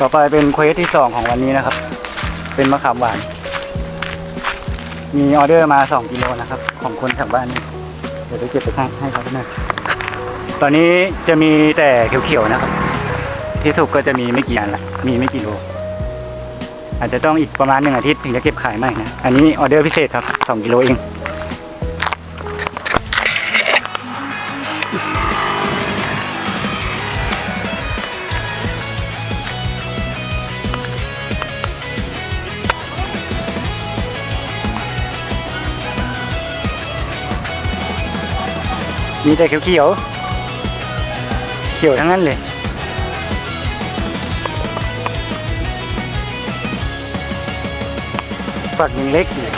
ต่อไปเป็นเควสที่สองของวันนี้นะครับ เป็นมะขามหวาน มีออเดอร์มาสองกิโลนะครับ ของคนแถวบ้านนี่เดี๋ยวไปเก็บไปให้ให้เขาหน่อยตอนนี้จะมีแต่เขียวๆนะครับ ที่สุกก็จะมีไม่กี่อันละมีไม่กี่โลอาจจะต้องอีกประมาณหนึ่งอาทิตย์ถึงจะเก็บขายใหม่นะ อันนี้ออเดอร์พิเศษครับสองกิโลเอง มีแต่เขียวๆเขียวทั้งนั้นเลย ฝักยังเล็กอยู่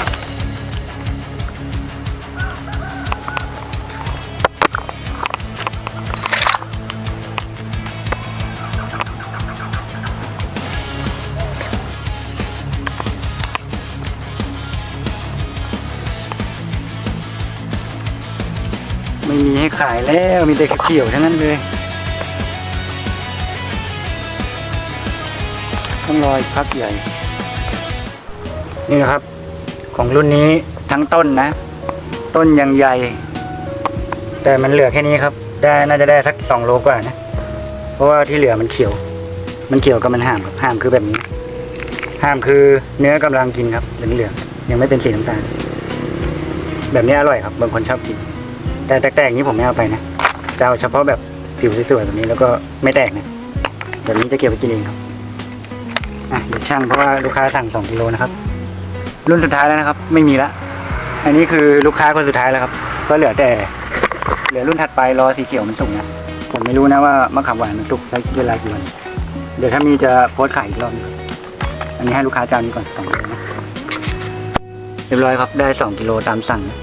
ไม่มีให้ขายแล้วมีแต่เขียวทั้งนั้นเลยต้องรออีกพักใหญ่ นี่นะครับ ของรุ่นนี้ทั้งต้นนะ ต้นยังใหญ่ แต่มันเหลือแค่นี้ครับ ได้น่าจะได้สักสองโลกว่านะ เพราะว่าที่เหลือมันเขียว มันเขียวกับมันห่ามครับห่ามคือแบบนี้ห่ามคือเนื้อกำลังกินครับเหลืองเหลืองๆยังไม่เป็นสีน้ำตาลแบบนี้อร่อยครับบางคนชอบกิน แต่แตกๆอย่างนี้ผมไม่เอาไปนะจะเอาเฉพาะแบบผิวสวยๆแบบนี้แล้วก็ไม่แตกนะแบบนี้จะเก็บไปกินเองครับอะเดี๋ยวช่างเพราะว่าลูกค้าสั่งสองกิโลนะครับ รุ่นสุดท้ายแล้วนะครับ ไม่มีละอันนี้คือลูกค้าคนสุดท้ายแล้วครับ ก็เหลือแต่ เหลือรุ่นถัดไปรอสีเขียวมันสุกนะผมไม่รู้นะว่ามะขามหวานมันสุกใช้เวลากี่วันเดี๋ยวถ้ามีจะโพสต์ขายอีกรอบอันนี้ให้ลูกค้าเจ้านี้ก่อนสองกิโลนะเรียบร้อยครับได้สองกิโลตามสั่งนะ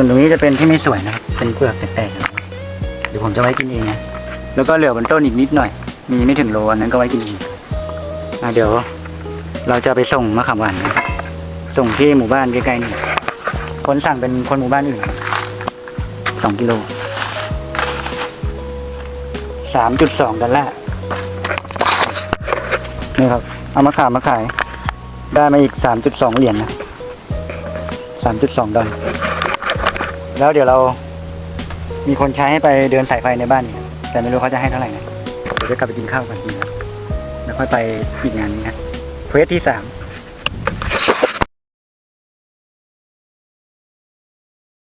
ส่วนตรงนี้จะเป็นที่ไม่สวยนะครับ เป็นเปลือกแตกๆเดี๋ยวผมจะไว้กินเองนะแล้วก็เหลือบนต้นอีกนิดหน่อย มีไม่ถึงโลอันนั้นก็ไว้กินเองอะเดี๋ยว เราจะไปส่งมะขามหวานนะส่งที่หมู่บ้านใกล้ๆนี่คนสั่งเป็นคนหมู่บ้านอื่นสองกิโลสามจุดสองดอลลาร์นี่ครับ เอามาขายมาขาย ได้มาอีกสามจุดสองเหรียญนะสามจุดสองดอลลาร์ แล้วเดี๋ยวเรา มีคนใช้ให้ไปเดินสายไฟในบ้านนี่แต่ไม่รู้เขาจะให้เท่าไหร่นะเดี๋ยวจะกลับไปกินข้าวกันดีกว่าแล้วค่อยไปอีกงานนี้นะเควสที่สาม